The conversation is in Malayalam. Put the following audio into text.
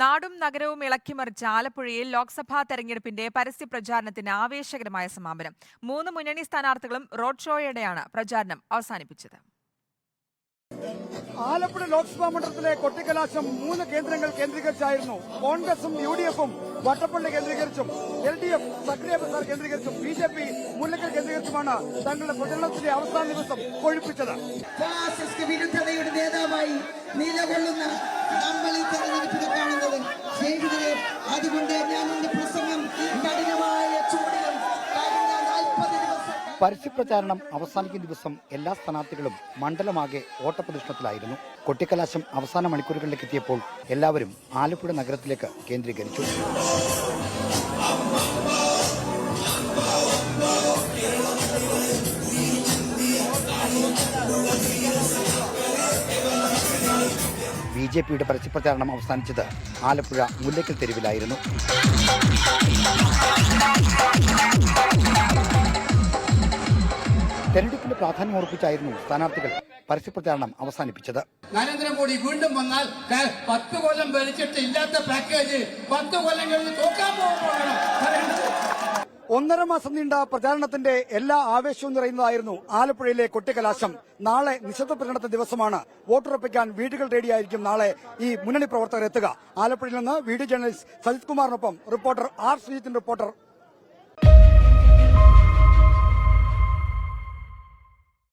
നാടും നഗരവും ഇളക്കിമറിച്ച ആലപ്പുഴയിൽ ലോക്സഭാ തെരഞ്ഞെടുപ്പിന്റെ പരസ്യ പ്രചാരണത്തിന് ആവേശകരമായ സമാപനം. മൂന്ന് മുന്നണി സ്ഥാനാർത്ഥികളും റോഡ് ഷോയോടെയാണ് പ്രചാരണം അവസാനിപ്പിച്ചത്. ആലപ്പുഴ ലോക്സഭാ മണ്ഡലത്തിലെ കൊട്ടിക്കലാശം മൂന്ന് കേന്ദ്രങ്ങൾ കേന്ദ്രീകരിച്ചായിരുന്നു. കോൺഗ്രസും യു ഡി എഫും Vattappally കേന്ദ്രീകരിച്ചും L D F Zakaria Bazar കേന്ദ്രീകരിച്ചും B J P Mullakkal കേന്ദ്രീകരിച്ചുമാണ് തങ്ങളുടെ പ്രചരണത്തിന്റെ അവസാന ദിവസം കൊഴിപ്പിച്ചത്. ഫാസിസ്റ്റ് വിരുദ്ധതയുടെ നേതാവായി നിലകൊള്ളുന്ന പരസ്യപ്രചാരണം അവസാനിക്കുന്ന ദിവസം എല്ലാ സ്ഥാനാർത്ഥികളും മണ്ഡലമാകെ ഓട്ടപ്രദക്ഷിണത്തിലായിരുന്നു കൊട്ടിക്കലാശം അവസാന മണിക്കൂറുകളിലേക്ക് എത്തിയപ്പോൾ എല്ലാവരും ആലപ്പുഴ നഗരത്തിലേക്ക് കേന്ദ്രീകരിച്ചു. ബി ജെ പിയുടെ പരസ്യപ്രചാരണം അവസാനിച്ചത് ആലപ്പുഴ മുല്ലക്കൽ തെരുവിലായിരുന്നു. തെരഞ്ഞെടുപ്പിന്റെ പ്രാധാന്യം ഉറപ്പിച്ചായിരുന്നു സ്ഥാനാർത്ഥികൾ പരസ്യപ്രചാരണം അവസാനിപ്പിച്ചത്. നരേന്ദ്രമോദി വീണ്ടും വന്നാൽ പത്ത് കൊല്ലം ഭരിച്ചിട്ട് ഇല്ലാത്ത പാക്കേജ് പത്ത് കൊല്ലം കഴിഞ്ഞ് തോക്കാൻ ഒന്നര മാസം നീണ്ട പ്രചാരണത്തിന്റെ എല്ലാ ആവേശവും നിറയുന്നതായിരുന്നു ആലപ്പുഴയിലെ കൊട്ടിക്കലാശം. നാളെ നിശബ്ദ പ്രകടനത്തെ ദിവസമാണ്. വോട്ടുറപ്പിക്കാൻ വീടുകൾ റെഡിയായിരിക്കും നാളെ ഈ മുന്നണി പ്രവർത്തകർ എത്തുക. ആലപ്പുഴയിൽ നിന്ന് വീഡിയോ ജേർണലിസ്റ്റ് സജിത് കുമാറിനൊപ്പം റിപ്പോർട്ടർ ആർ ശ്രീജിത്തിന്റെ റിപ്പോർട്ടർ